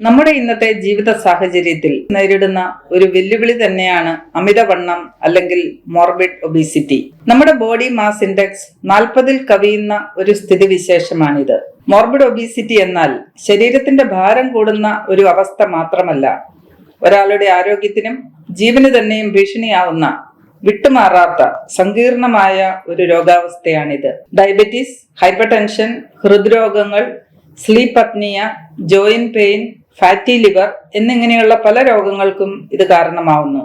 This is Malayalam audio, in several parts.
നമ്മുടെ ഇന്നത്തെ ജീവിത സാഹചര്യത്തിൽ നേരിടുന്ന ഒരു വെല്ലുവിളി തന്നെയാണ് അമിതവണ്ണം അല്ലെങ്കിൽ മോർബിഡ് ഒബീസിറ്റി നമ്മുടെ ബോഡി മാസ് ഇൻഡെക്സ് നാൽപ്പതിൽ കവിയുന്ന ഒരു സ്ഥിതിവിശേഷമാണിത്. മോർബിഡ് ഒബീസിറ്റി എന്നാൽ ശരീരത്തിന്റെ ഭാരം കൂടുന്ന ഒരു അവസ്ഥ മാത്രമല്ല. ഒരാളുടെ ആരോഗ്യത്തിനും ജീവന് തന്നെയും ഭീഷണിയാവുന്ന വിട്ടുമാറാത്ത സങ്കീർണമായ ഒരു രോഗാവസ്ഥയാണിത്. Diabetes hypertension ഹൃദ്രോഗങ്ങൾ sleep apnoea joint pain fatty liver എന്നിങ്ങനെയുള്ള പല രോഗങ്ങൾക്കും ഇത് കാരണമാവുന്നു.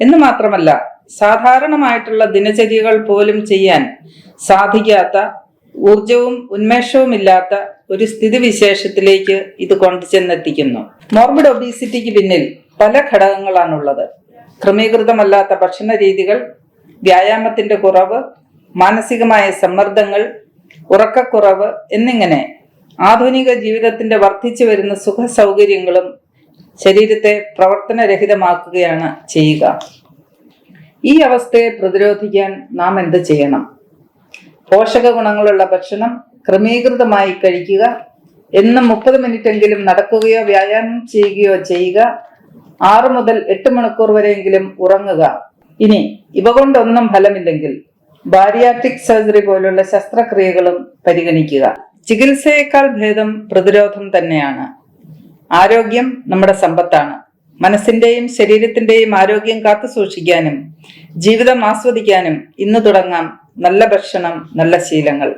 എന്ന് മാത്രമല്ല സാധാരണമായിട്ടുള്ള ദിനചര്യകൾ പോലും ചെയ്യാൻ സാധിക്കാത്ത ഊർജവും ഉന്മേഷവും ഇല്ലാത്ത ഒരു സ്ഥിതിവിശേഷത്തിലേക്ക് ഇത് കൊണ്ടുചെന്നെത്തിക്കുന്നു. മോർബിഡ് ഒബീസിറ്റിക്ക് പിന്നിൽ പല ഘടകങ്ങളാണുള്ളത്. ക്രമീകൃതമല്ലാത്ത ഭക്ഷണ രീതികൾ വ്യായാമത്തിന്റെ കുറവ് മാനസികമായ സമ്മർദ്ദങ്ങൾ ഉറക്കക്കുറവ് എന്നിങ്ങനെ ആധുനിക ജീവിതത്തിന്റെ വർദ്ധിച്ചു വരുന്ന സുഖ സൗകര്യങ്ങളും ശരീരത്തെ പ്രവർത്തനരഹിതമാക്കുകയാണ് ചെയ്യുക. ഈ അവസ്ഥയെ പ്രതിരോധിക്കാൻ നാം എന്ത് ചെയ്യണം? പോഷക ഗുണങ്ങളുള്ള ഭക്ഷണം ക്രമീകൃതമായി കഴിക്കുക എന്നും മുപ്പത് മിനിറ്റെങ്കിലും നടക്കുകയോ വ്യായാമം ചെയ്യുകയോ ചെയ്യുക ആറ് മുതൽ എട്ട് മണിക്കൂർ വരെയെങ്കിലും ഉറങ്ങുക. ഇനി ഇവ കൊണ്ടൊന്നും ഫലമില്ലെങ്കിൽ ബാരിയാട്രിക് സർജറി പോലുള്ള ശസ്ത്രക്രിയകളും പരിഗണിക്കുക. ചികിത്സയേക്കാൾ ഭേദം പ്രതിരോധം തന്നെയാണ്. ആരോഗ്യം നമ്മുടെ സമ്പത്താണ്. മനസ്സിന്റെയും ശരീരത്തിന്റെയും ആരോഗ്യം കാത്തു സൂക്ഷിക്കാനും ജീവിതം ആസ്വദിക്കാനും ഇന്ന് തുടങ്ങാം നല്ല ഭക്ഷണം നല്ല ശീലങ്ങൾ.